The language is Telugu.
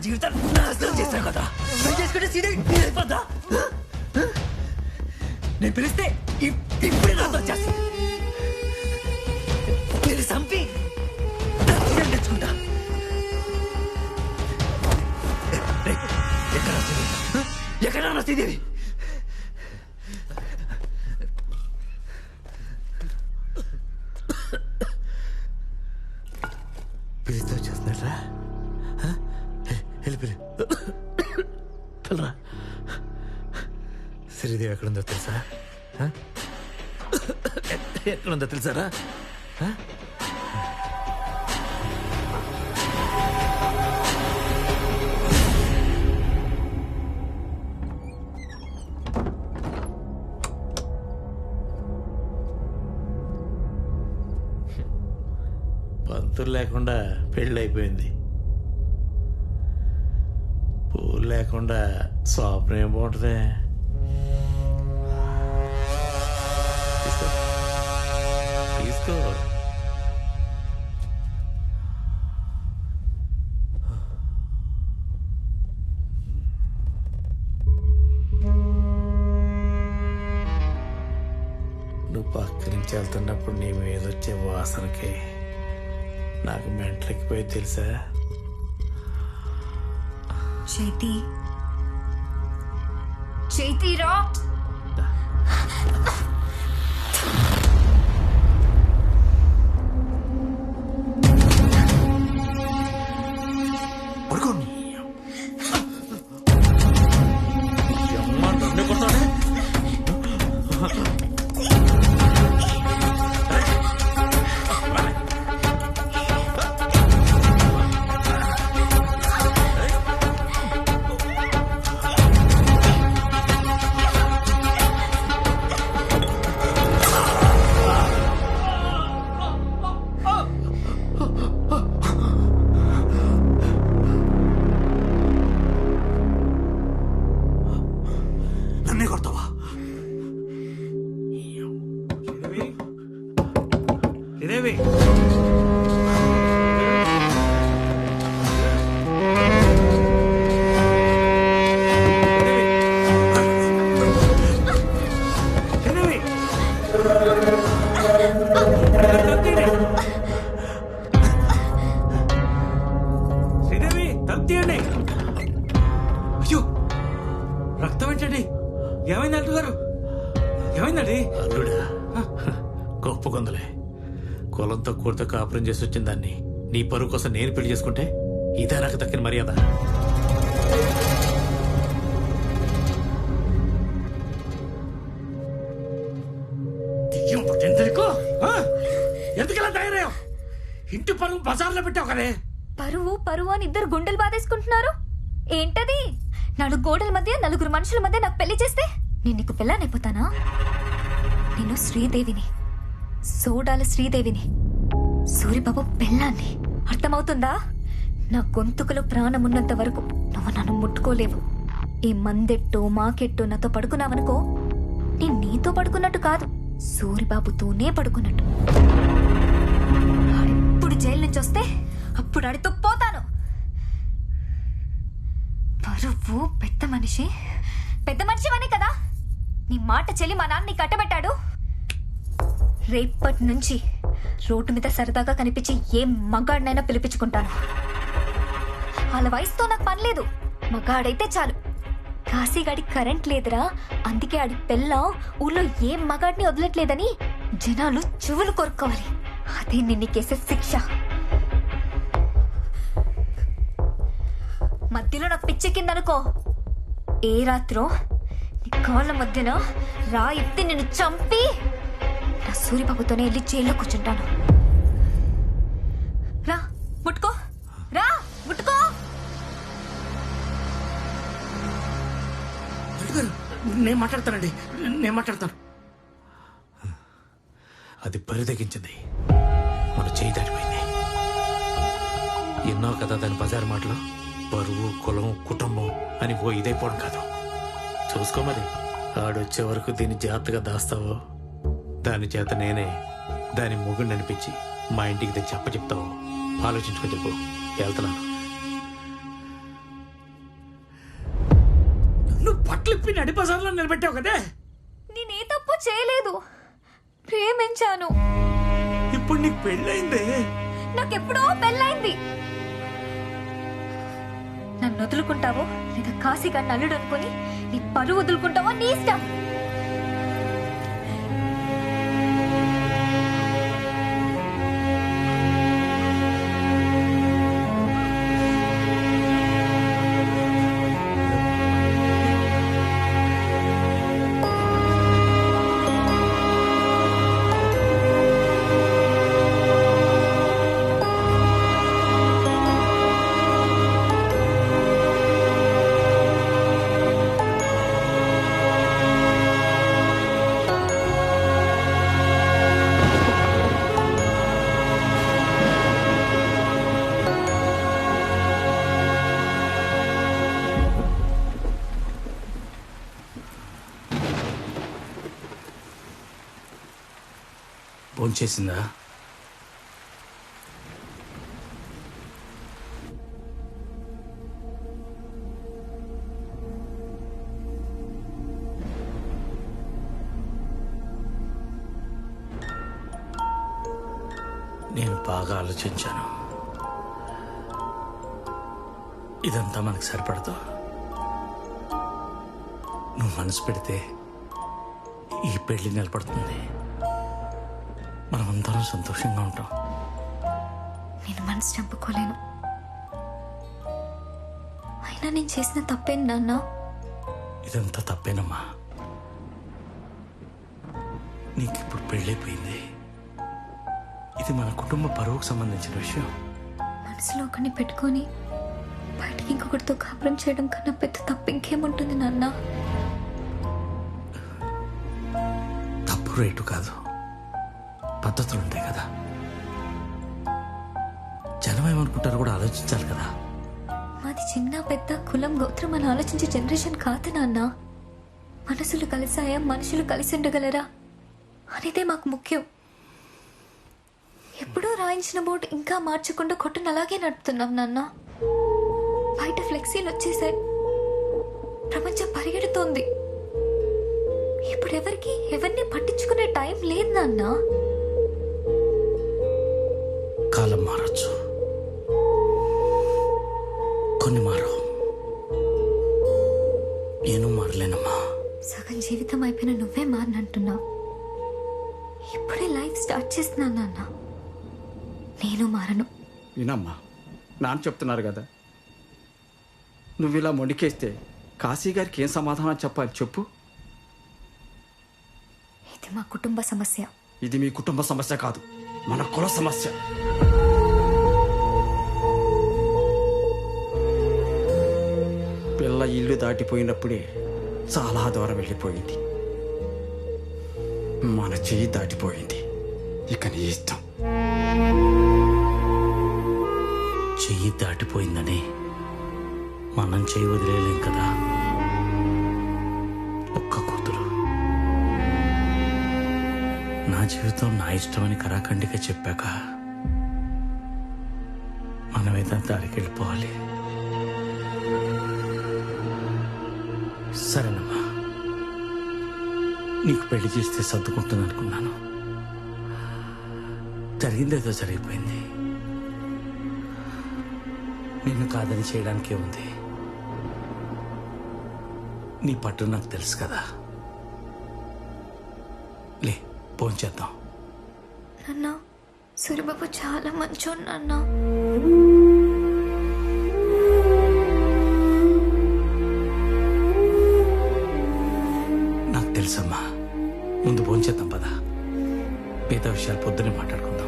జీవితాన్ని నాశనం చేశారు కదా? పెళ్ళి చేసుకుంటే నేను పిలిస్తే ఇప్పుడే నాతో వచ్చేస్తా నేను చంపి తెచ్చుకుంటా. ఎక్కడ ఎక్కడ శ్రీదేవి? ఎక్కడుందో తెలుసా? ఎక్కడుందో తెలుసారా? పంతులు లేకుండా పెళ్ళి అయిపోయింది. పూలు లేకుండా స్వప్నం ఏం బాగుంటుంది? పక్క నుంచి వెళ్తున్నప్పుడు నీ మీద వచ్చే వాసనకి నాకు మెంటలెక్కిపోయి తెలుసా? చైతి. చేతి రా నన్నే కొడతావా శ్రీదేవి కూడితో కాపురం చేసి వచ్చిన దాన్ని నీ పరువు కోసం నేను పెళ్ళి చేసుకుంటే ఇదే నాకు దక్కిన మర్యాద. ఎందుకలా తయారయ్యావు ఇంటి పరువు బజార్లో పెట్టావు కదే. పరువు పరువు అని ఇద్దరు గుండెలు బాధేసుకుంటున్నారు? ఏంటది? నాలుగు గోడల మధ్య నలుగురు మనుషుల మధ్య నాకు పెళ్ళి చేస్తే నేను నీకు పిల్లనైపోతానా నేను శ్రీదేవిని సోడాల శ్రీదేవిని. సూరిబాబు పెళ్ళాన్ని అర్థమవుతుందా? నా గొంతుకులో ప్రాణమున్నంత వరకు నువ్వు నన్ను ముట్టుకోలేవు. ఈ మందెట్టో మాకెట్టో నాతో పడుకున్నావనుకో నేను నీతో పడుకున్నట్టు కాదు సూరిబాబుతోనే పడుకున్నట్టు. ఇప్పుడు జైలు నుంచి వస్తే అప్పుడు అడితో పోతాను. పరువు పెద్ద మనిషి. పెద్ద మనిషి కదా? నీ మాట చెల్లి మా నాన్న కట్టబెట్టాడు. రేపటి నుంచి రోడ్డు మీద సరదాగా కనిపించి ఏ మగాడినైనా పిలిపించుకుంటాను. వాళ్ళ వయసుతో నాకు పని లేదు. మగాడైతే చాలు. కాశీగాడి కరెంట్ లేదురా. అందుకే ఆడి పెళ్ళం ఊళ్ళో ఏ మగాడిని వదలట్లేదని జనాలు చెవులు కొరుక్కోవాలి. అదే నిన్ను కేసే శిక్ష. మధ్యలో నాకు పిచ్చెక్కిందనుకో. ఏ రాత్రో? నీ కాళ్ళ మధ్యన రా ఎత్తి నిన్ను చంపి నా సూరిబాబుతోనే వెళ్ళి జైల్లో కూర్చుంటాను. రా ముట్టుకో. రా ముట్టుకో. నేను మాట్లాడతానండి. నేను మాట్లాడతాను. అది పరిదగించింది మన చేయి దాటిపోయింది. ఎన్నో కదా దాని బజారు మాటలు. బరువు కులం కుటుంబం అని ఓ ఇదైపోవడం కాదు. చూసుకో మరి. ఆడొచ్చే వరకు దీన్ని జాగ్రత్తగా దాస్తావో? దాని చేత నేనే దాని మొగుడిని అనిపించి మా ఇంటికి తెచ్చి అప్ప చెప్తావు ఆలోచించుకొని చెప్పు. వెళ్తున్నాను. బట్టలు ఇప్పి నడి బజార్లో నిలబెట్టావు కదే? నేనే తప్పు చేయలేదు. ప్రేమించాను. ఇప్పుడు నీకు పెళ్ళైందే నాకెప్పుడో పెళ్ళైంది నన్ను వదులుకుంటావో లేదా కాశీగా నల్లుడు అనుకుని నీ పరువు వదులుకుంటావో నీ ఇష్టం. భోంచేసిందా నేను బాగా ఆలోచించాను. ఇదంతా మనకు సరిపడదు. నువ్వు మనసు పెడితే ఈ పెళ్ళి నిలబడుతుంది. మనమందరం సంతోషంగా ఉంటాం. నేను మనసు చంపుకోలేను. అయినా నేను చేసిన తప్పేం నాన్న? ఇదంతా తప్పేనమ్మా. నీకు ఇప్పుడు పెళ్ళైపోయింది. ఇది మన కుటుంబ పరువుకు సంబంధించిన విషయం. మనసులో ఒకరిని పెట్టుకొని బయటికి ఇంకొకరితో కాపురం చేయడం కన్నా పెద్ద తప్పు ఇంకేముంటుంది నాన్న? తప్పు రేటు కాదు. పద్ధతులు ఉంటాయి కదా. జనం ఏమనుకుంటారు కూడా ఆలోచించాలి కదా. మాది చిన్న పెద్ద కులం గోత్రం అని ఆలోచించే జనరేషన్ కాదు నాన్న. మనసులు కలిసాయా? మనుషులు కలిసి ఉండగలరా? అనేదే మాకు ముఖ్యం. ఎప్పుడూ రాయించిన బోర్డు ఇంకా మార్చకుండా కొట్టను అలాగే నడుపుతున్నాం నాన్న. బయట ఫ్లెక్సీలు వచ్చేసాయి ప్రపంచం పరిగెడుతోంది. ఇప్పుడు ఎవరికి ఎవరిని పట్టించుకునే టైం లేదు నాన్నా. లైఫ్ స్టార్ట్ చేస్తున్నాను నాన్న. నేను మారను. వినమ్మా నాన్న చెప్తున్నారు కదా. నువ్వు ఇలా మొండికేస్తే కాశీ గారికి ఏం సమాధానం చెప్పాలి చెప్పు. ఇది మా కుటుంబ సమస్య. ఇది మీ కుటుంబ సమస్య కాదు మన కుల సమస్య. పిల్ల ఇల్లు దాటిపోయినప్పుడే చాలా దూరం వెళ్ళిపోయింది. మన చెయ్యి దాటిపోయింది. ఇక నీ ఇష్టం చెయ్యి దాటిపోయిందని మనం చెయ్యి వదిలేయలేం కదా? ఒక్క కూతురు. నా జీవితం నా ఇష్టమని కరాఖండిగా చెప్పాక మనమేదా దారికి వెళ్ళిపోవాలి. సరేనమ్మా. నీకు పెళ్ళి చేస్తే సర్దుకుంటుంది అనుకున్నాను జరిగిందేదో జరిగిపోయింది. నిన్ను కాదని చేయడానికే ఉంది నీ పట్టు నాకు తెలుసు కదా. లే పోంచేద్దాం నాన్న సూర్యబాబు చాలా మంచోడు నాన్న. నాకు తెలుసమ్మా. ముందు పోంచేద్దాం పదా. మిగతా విషయాలు పొద్దునే మాట్లాడుకుందాం.